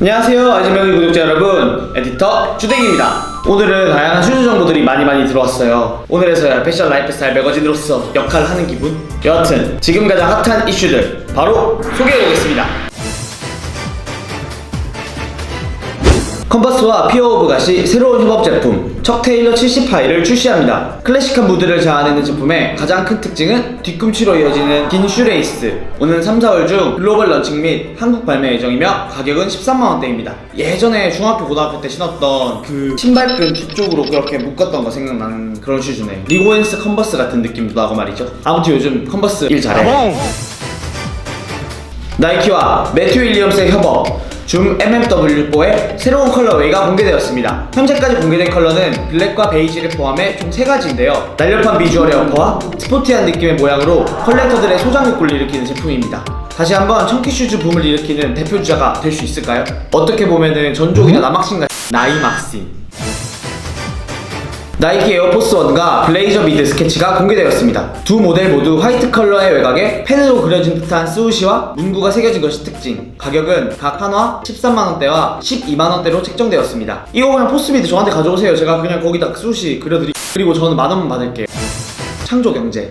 안녕하세요 아이즈명의 구독자 여러분. 에디터 주댕입니다. 오늘은 다양한 슈즈 정보들이 많이 많이 들어왔어요. 오늘에서야 패션 라이프스타일 매거진으로서 역할을 하는 기분? 여하튼 지금 가장 핫한 이슈들 바로 소개해보겠습니다 컨버스와 피어 오브 갓이 새로운 협업 제품 척 테일러 70파이를 출시합니다. 클래식한 무드를 자아내는 제품의 가장 큰 특징은 뒤꿈치로 이어지는 긴 슈레이스. 오는 3, 4월 중 글로벌 런칭 및 한국 발매 예정이며 가격은 13만원대입니다. 예전에 중학교, 고등학교 때 신었던 그 신발끈 뒤쪽으로 그렇게 묶었던 거 생각나는 그런 슈즈네. 리고엔스 컨버스 같은 느낌도 나고 말이죠. 아무튼 요즘 컨버스 일 잘해. 나이키와 매튜 윌리엄스의 협업 줌 MMW4의 새로운 컬러웨이가 공개되었습니다. 현재까지 공개된 컬러는 블랙과 베이지를 포함해 총 3가지인데요. 날렵한 비주얼의 어퍼와 스포티한 느낌의 모양으로 컬렉터들의 소장 욕구를 일으키는 제품입니다. 다시 한번 청키 슈즈 붐을 일으키는 대표 주자가 될 수 있을까요? 어떻게 보면은 전족이나 남학생 같은 나이막신 나이키 에어포스 1과 블레이저 미드 스케치가 공개되었습니다. 두 모델 모두 화이트 컬러의 외곽에 펜으로 그려진 듯한 스우시와 문구가 새겨진 것이 특징. 가격은 각 한화 13만원대와 12만원대로 책정되었습니다. 이거 그냥 포스 미드 저한테 가져오세요. 제가 그냥 거기다 스우시 그려드리 그리고 저는 만원만 받을게요. 창조 경제.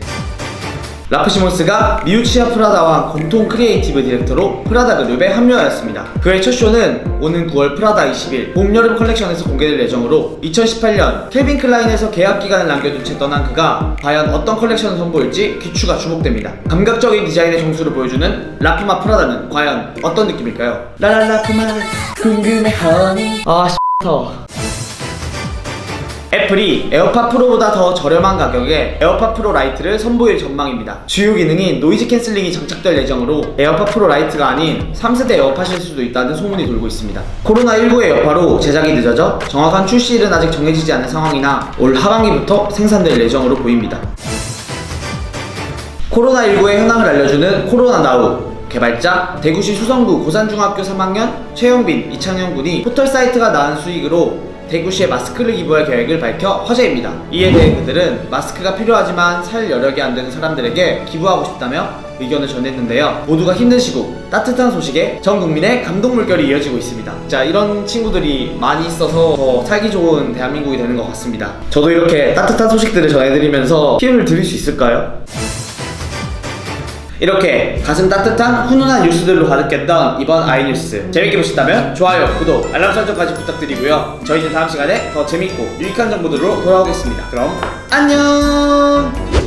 라프시몬스가 미우치아 프라다와 공통 크리에이티브 디렉터로 프라다 그룹에 합류하였습니다. 그의 첫 쇼는 오는 9월 프라다 20일 봄 여름 컬렉션에서 공개될 예정으로 2018년 켈빈 클라인에서 계약 기간을 남겨둔 채 떠난 그가 과연 어떤 컬렉션을 선보일지 귀추가 주목됩니다. 감각적인 디자인의 정수를 보여주는 라프마 프라다는 과연 어떤 느낌일까요? 라라라프마 궁금해 허니 아 더워 애플이 에어팟 프로보다 더 저렴한 가격에 에어팟 프로 라이트를 선보일 전망입니다. 주요 기능인 노이즈 캔슬링이 장착될 예정으로 에어팟 프로 라이트가 아닌 3세대 에어팟일 수도 있다는 소문이 돌고 있습니다. 코로나19의 여파로 제작이 늦어져 정확한 출시일은 아직 정해지지 않은 상황이나 올 하반기부터 생산될 예정으로 보입니다. 코로나19의 현황을 알려주는 코로나 나우 개발자 대구시 수성구 고산중학교 3학년 최영빈, 이창현 군이 포털 사이트가 낳은 수익으로 대구시에 마스크를 기부할 계획을 밝혀 화제입니다. 이에 대해 그들은 마스크가 필요하지만 살 여력이 안 되는 사람들에게 기부하고 싶다며 의견을 전했는데요. 모두가 힘든 시국, 따뜻한 소식에 전 국민의 감동 물결이 이어지고 있습니다. 자, 이런 친구들이 많이 있어서 더 살기 좋은 대한민국이 되는 것 같습니다. 저도 이렇게 따뜻한 소식들을 전해드리면서 힘을 드릴 수 있을까요? 이렇게 가슴 따뜻한 훈훈한 뉴스들로 가득했던 이번 아이뉴스. 재밌게 보셨다면 좋아요, 구독, 알람 설정까지 부탁드리고요. 저희는 다음 시간에 더 재밌고 유익한 정보들로 돌아오겠습니다. 그럼 안녕